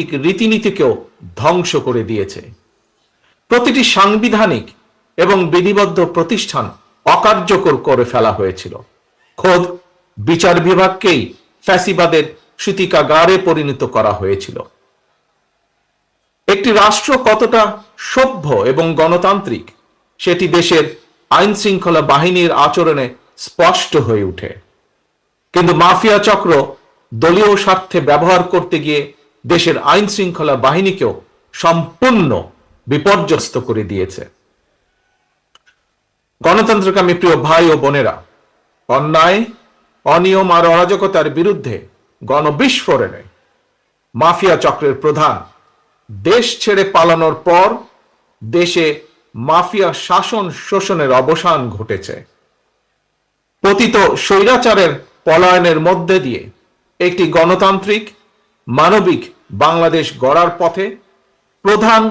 রাজনৈতিক রীতিনীতিকেও ধ্বংস করে দিয়েছে। প্রতিটি সাংবিধানিক এবং বিধিবদ্ধ প্রতিষ্ঠান অকার্যকর করে ফেলা হয়েছিল। খোদ বিচার বিভাগকেই ফ্যাসিবাদের সূতিকাগারে পরিণত করা হয়েছিল। একটি রাষ্ট্র কতটা সভ্য এবং গণতান্ত্রিক, সেটি দেশের আইন শৃঙ্খলা বাহিনীর আচরণে স্পষ্ট হয়ে ওঠে। কিন্তু মাফিয়া চক্র দলীয় স্বার্থে ব্যবহার করতে গিয়ে দেশের আইন শৃঙ্খলা বাহিনীকেও সম্পূর্ণ বিপর্যস্ত করে দিয়েছে। গণতন্ত্রকামী প্রিয় ভাই ও বোনেরা, অন্যায়, অনিয়ম আর অরাজকতার বিরুদ্ধে গণবিস্ফোরণে মাফিয়া চক্রের প্রধান দেশ ছেড়ে পালানোর পর দেশে মাফিয়া শাসন শোষণের অবসান ঘটেছে। পতিত স্বৈরাচারের পলায়নের মধ্যে দিয়ে একটি গণতান্ত্রিক মানবিক বাংলাদেশ গড়ার পথে প্রধান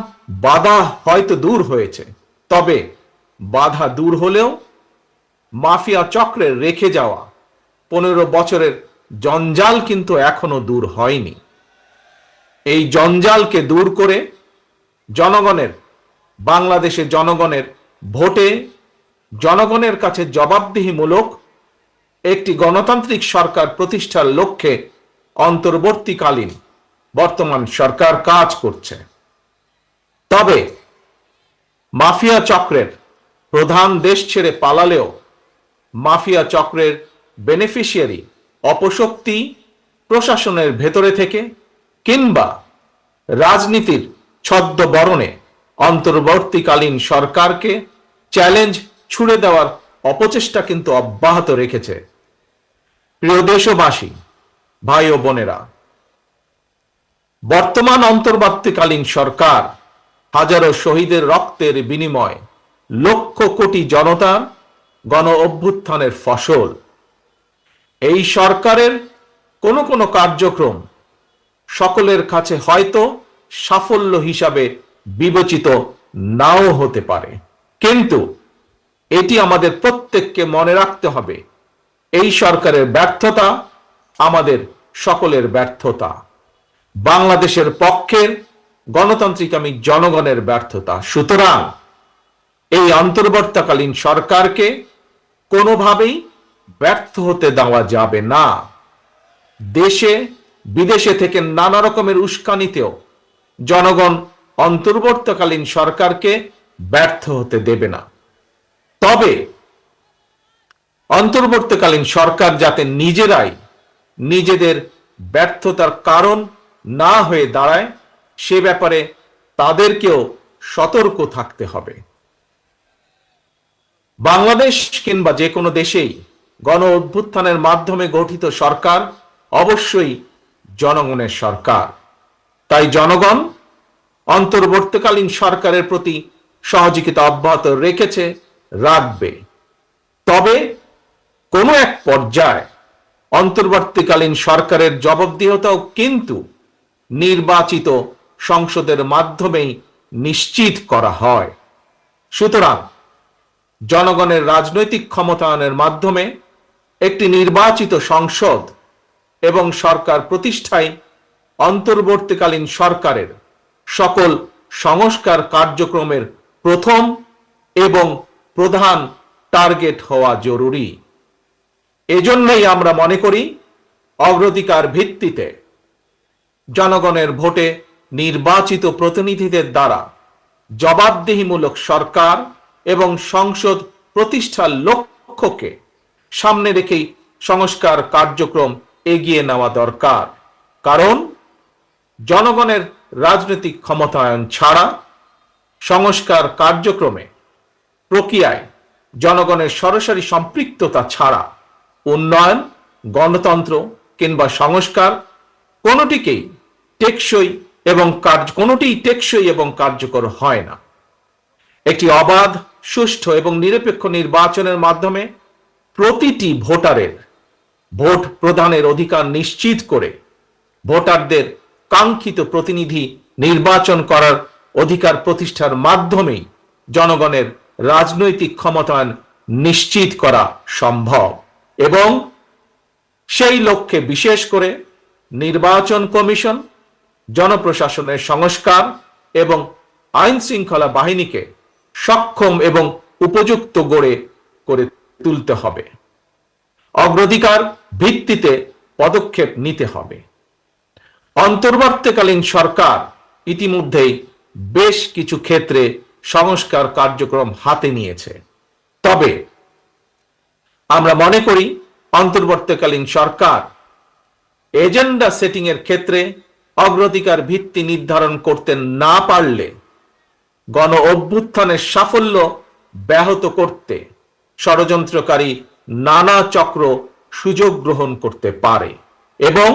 বাধা হয়তো দূর হয়েছে, তবে বাধা দূর হলেও মাফিয়া চক্রের রেখে যাওয়া পনেরো বছরের জঞ্জাল কিন্তু এখনও দূর হয়নি। এই জঞ্জালকে দূর করে জনগণের, বাংলাদেশের জনগণের ভোটে জনগণের কাছে জবাবদিহিমূলক একটি গণতান্ত্রিক সরকার প্রতিষ্ঠার লক্ষ্যে অন্তর্বর্তীকালীন বর্তমান সরকার কাজ করছে। তবে মাফিয়া চক্রের প্রধান দেশ ছেড়ে পালালেও মাফিয়া চক্রের বেনিফিশিয়ারি অপশক্তি প্রশাসনের ভেতরে থেকে কিংবা রাজনীতির ছদ্মবরণে অন্তর্বর্তীকালীন সরকারকে চ্যালেঞ্জ ছুড়ে দেওয়ার অপচেষ্টা কিন্তু অব্যাহত রেখেছে। প্রিয় দেশবাসী ভাই ও বোনেরা, বর্তমান অন্তর্বর্তীকালীন সরকার হাজারো শহীদের রক্তের বিনিময় লক্ষ কোটি জনতার গণ অভ্যুত্থানের ফসল। এই সরকারের কোনো কোনো কার্যক্রম সকলের কাছে হয়তো সাফল্য হিসাবে বিবেচিত নাও হতে পারে। কিন্তু এটি আমাদের প্রত্যেককে মনে রাখতে হবে, এই সরকারের ব্যর্থতা আমাদের সকলের ব্যর্থতা। বাংলাদেশের পক্ষের গণতান্ত্রিক আমি জনগণের ব্যর্থতা। সুতরাং এই অন্তর্বর্তীকালীন সরকারকে কোনোভাবেই ব্যর্থ হতে দেওয়া যাবে না। দেশে, বিদেশে থেকে নানা রকমের উস্কানিতেও জনগণ অন্তর্বর্তকালীন সরকারকে ব্যর্থ হতে দেবে না। তবে অন্তর্বর্তীকালীন সরকার যাতে নিজেরাই নিজেদের ব্যর্থতার কারণ না হয়ে দাঁড়ায়, সে ব্যাপারে তাদেরকেও সতর্ক থাকতে হবে। বাংলাদেশ কিংবা যে কোনো দেশেই গণ অভ্যুত্থানের মাধ্যমে গঠিত সরকার অবশ্যই জনগণের সরকার। তাই জনগণ অন্তর্বর্তীকালীন সরকারের প্রতি সহযোগিতা অব্যাহত রেখেছে, রাখবে। তবে কোনো এক পর্যায়ে অন্তর্বর্তীকালীন সরকারের জবাবদিহতাও কিন্তু নির্বাচিত সংসদের মাধ্যমেই নিশ্চিত করা হয়। সুতরাং জনগণের রাজনৈতিক ক্ষমতায়নের মাধ্যমে একটি নির্বাচিত সংসদ এবং সরকার প্রতিষ্ঠায় অন্তর্বর্তীকালীন সরকারের সকল সংস্কার কার্যক্রমের প্রথম এবং প্রধান টার্গেট হওয়া জরুরি। এজন্যই আমরা মনে করি অগ্রাধিকার ভিত্তিতে জনগণের ভোটে নির্বাচিত প্রতিনিধিদের দ্বারা জবাবদিহিমূলক সরকার এবং সংসদ প্রতিষ্ঠার লক্ষ্যকে সামনে রেখেই সংস্কার কার্যক্রম এগিয়ে নেওয়া দরকার। কারণ জনগণের রাজনৈতিক ক্ষমতায়ন ছাড়া সংস্কার কার্যক্রমে প্রক্রিয়ায় জনগণের সরাসরি সম্পৃক্ততা ছাড়া উন্নয়ন, গণতন্ত্র কিংবা সংস্কার কোনোটিকেই টেকসই এবং কার্য, কোনোটিই টেকসই এবং কার্যকর হয় না। একটি অবাধ, সুষ্ঠু এবং নিরপেক্ষ নির্বাচনের মাধ্যমে প্রতিটি ভোটারের ভোট প্রদানের অধিকার নিশ্চিত করে ভোটারদের কাঙ্ক্ষিত প্রতিনিধি নির্বাচন করার অধিকার প্রতিষ্ঠার মাধ্যমেই জনগণের রাজনৈতিক ক্ষমতায়ন নিশ্চিত করা সম্ভব। এবং সেই লক্ষ্যে বিশেষ করে নির্বাচন কমিশন, জনপ্রশাসনের সংস্কার এবং আইন শৃঙ্খলা বাহিনীকে সক্ষম এবং উপযুক্ত গড়ে, করে তুলতে হবে। অগ্রাধিকার ভিত্তিতে পদক্ষেপ নিতে হবে। অন্তর্বর্তীকালীন সরকার ইতিমধ্যেই বেশ কিছু ক্ষেত্রে সংস্কার কার্যক্রম হাতে নিয়েছে। তবে আমরা মনে করি অন্তর্বর্তীকালীন সরকার এজেন্ডা সেটিং এর ক্ষেত্রে অগ্রাধিকার ভিত্তি নির্ধারণ করতে না পারলে গণ অভ্যুত্থানের সাফল্য ব্যাহত করতে ষড়যন্ত্রকারী নানা চক্র সুযোগ গ্রহণ করতে পারে এবং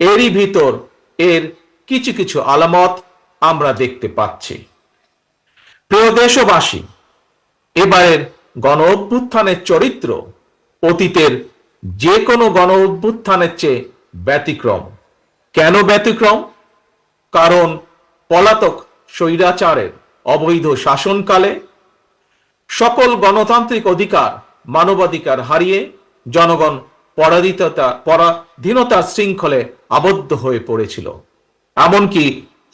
এরই ভিতর এর কিছু কিছু আলামত আমরা দেখতে পাচ্ছি। প্রিয় দেশবাসী, এবারের গণ অভ্যুত্থানের চরিত্র অতীতের যে কোনো গণ অভ্যুত্থানের চেয়ে ব্যতিক্রম। কেন ব্যতিক্রম? কারণ পলাতক স্বৈরাচারের অবৈধ শাসনকালে সকল গণতান্ত্রিক অধিকার, মানবাধিকার হারিয়ে জনগণ পরাধীনতা পরাধীনতার শৃঙ্খলে আবদ্ধ হয়ে পড়েছিল। এমনকি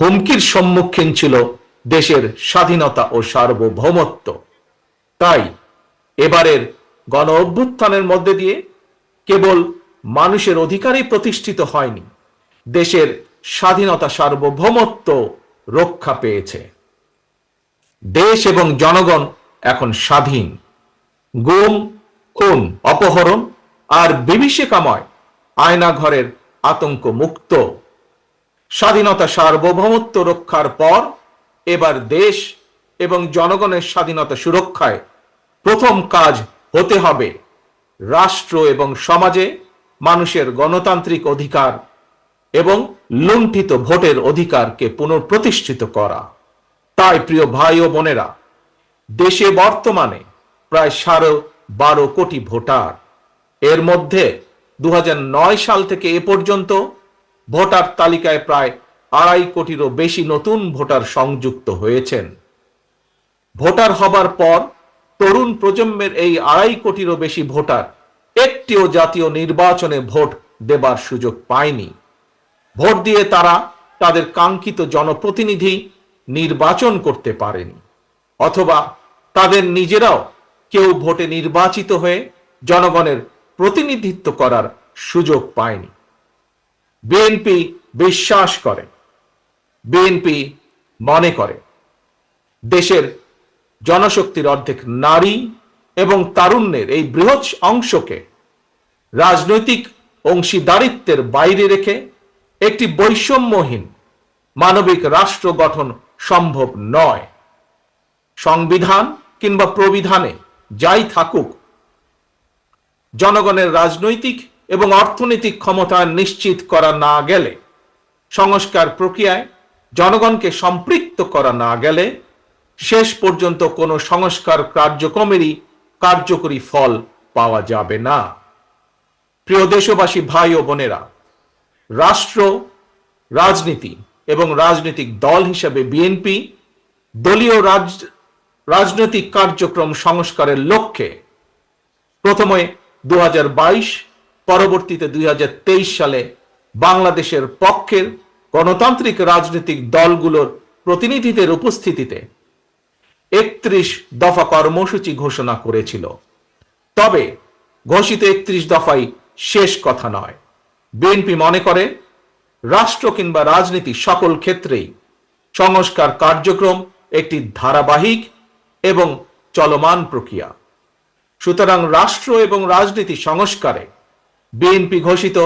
হুমকির সম্মুখীন ছিল দেশের স্বাধীনতা ও সার্বভৌমত্ব। তাই এবারের গণ অভ্যুত্থানের মধ্যে দিয়ে কেবল মানুষের অধিকারই প্রতিষ্ঠিত হয়নি, দেশের স্বাধীনতা সার্বভৌমত্ব রক্ষা পেয়েছে। দেশ এবং জনগণ এখন স্বাধীন। গুম, খুন, অপহরণ আর বিভীষিকাময় আয়না ঘরের আতঙ্ক মুক্ত স্বাধীনতা সার্বভৌমত্ব রক্ষার পর এবার দেশ এবং জনগণের স্বাধীনতা সুরক্ষায় প্রথম কাজ হতে হবে রাষ্ট্র এবং সমাজে মানুষের গণতান্ত্রিক অধিকার এবং লুণ্ঠিত ভোটের অধিকারকে পুনঃপ্রতিষ্ঠিত করা। তাই প্রিয় ভাই ও বোনেরা, দেশে বর্তমানে প্রায় সাড়ে বারো কোটি ভোটার। এর মধ্যে দু হাজার নয় সাল থেকে এ পর্যন্ত ভোটার তালিকায় প্রায় আড়াই কোটিরও বেশি নতুন ভোটার সংযুক্ত হয়েছেন। ভোটার হবার পর তরুণ প্রজন্মের এই আড়াই কোটিরও বেশি ভোটার একটিও জাতীয় নির্বাচনে ভোট দেবার সুযোগ পায়নি। ভোট দিয়ে তারা তাদের কাঙ্ক্ষিত জনপ্রতিনিধি নির্বাচন করতে পারেনি। অথবা তাদের নিজেরাও কেউ ভোটে নির্বাচিত হয়ে জনগণের প্রতিনিধিত্ব করার সুযোগ পায়নি। বিএনপি বিশ্বাস করে, বিএনপি মনে করে, দেশের জনশক্তির অর্ধেক নারী এবং তারুণ্যের এই বৃহৎ অংশকে রাজনৈতিক অংশীদারিত্বের বাইরে রেখে একটি বৈষম্যহীন মানবিক রাষ্ট্র গঠন সম্ভব নয়। সংবিধান কিংবা প্রবিধানে যাই থাকুক, জনগণের রাজনৈতিক এবং অর্থনৈতিক ক্ষমতা নিশ্চিত করা না গেলে, সংস্কার প্রক্রিয়ায় জনগণকে সম্পৃক্ত করা না গেলে শেষ পর্যন্ত কোনো সংস্কার কার্যক্রমেরই কার্যকরী ফল পাওয়া যাবে না। প্রিয় দেশবাসী, ভাই ও বোনেরা, রাষ্ট্র, রাজনীতি এবং রাজনৈতিক দল হিসেবে বিএনপি দলীয় রাজ, রাজনৈতিক কার্যক্রম সংস্কারের লক্ষ্যে প্রথমে দু হাজার বাইশ, পরবর্তীতে দুই হাজার তেইশ সালে বাংলাদেশের পক্ষের গণতান্ত্রিক রাজনৈতিক দলগুলোর প্রতিনিধিদের উপস্থিতিতে একত্রিশ দফা কর্মসূচি ঘোষণা করেছিল। তবে ঘোষিত একত্রিশ দফাই শেষ কথা নয়। বিএনপি মনে করে, রাষ্ট্র কিংবা রাজনীতি সকল ক্ষেত্রেই সংস্কার কার্যক্রম একটি ধারাবাহিক এবং চলমান প্রক্রিয়া। সুতরাং রাষ্ট্র এবং রাজনীতি সংস্কারে বিএনপি ঘোষিত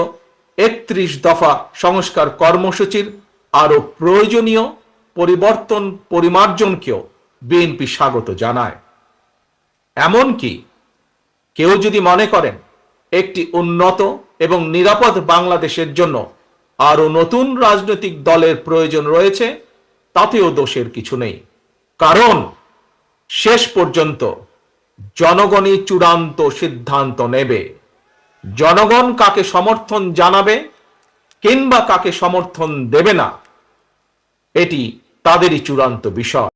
একত্রিশ দফা সংস্কার কর্মসূচির আরও প্রয়োজনীয় পরিবর্তন পরিমার্জনকেও বিএনপি স্বাগত জানায়। এমনকি কেউ যদি মনে করেন একটি উন্নত এবং নিরাপদ বাংলাদেশের জন্য আরও নতুন রাজনৈতিক দলের প্রয়োজন রয়েছে, তাতেও দোষের কিছু নেই। কারণ শেষ পর্যন্ত জনগণই চূড়ান্ত সিদ্ধান্ত নেবে। জনগণ কাকে সমর্থন জানাবে কিংবা কাকে সমর্থন দেবে না, এটি তাদেরই চূড়ান্ত বিষয়।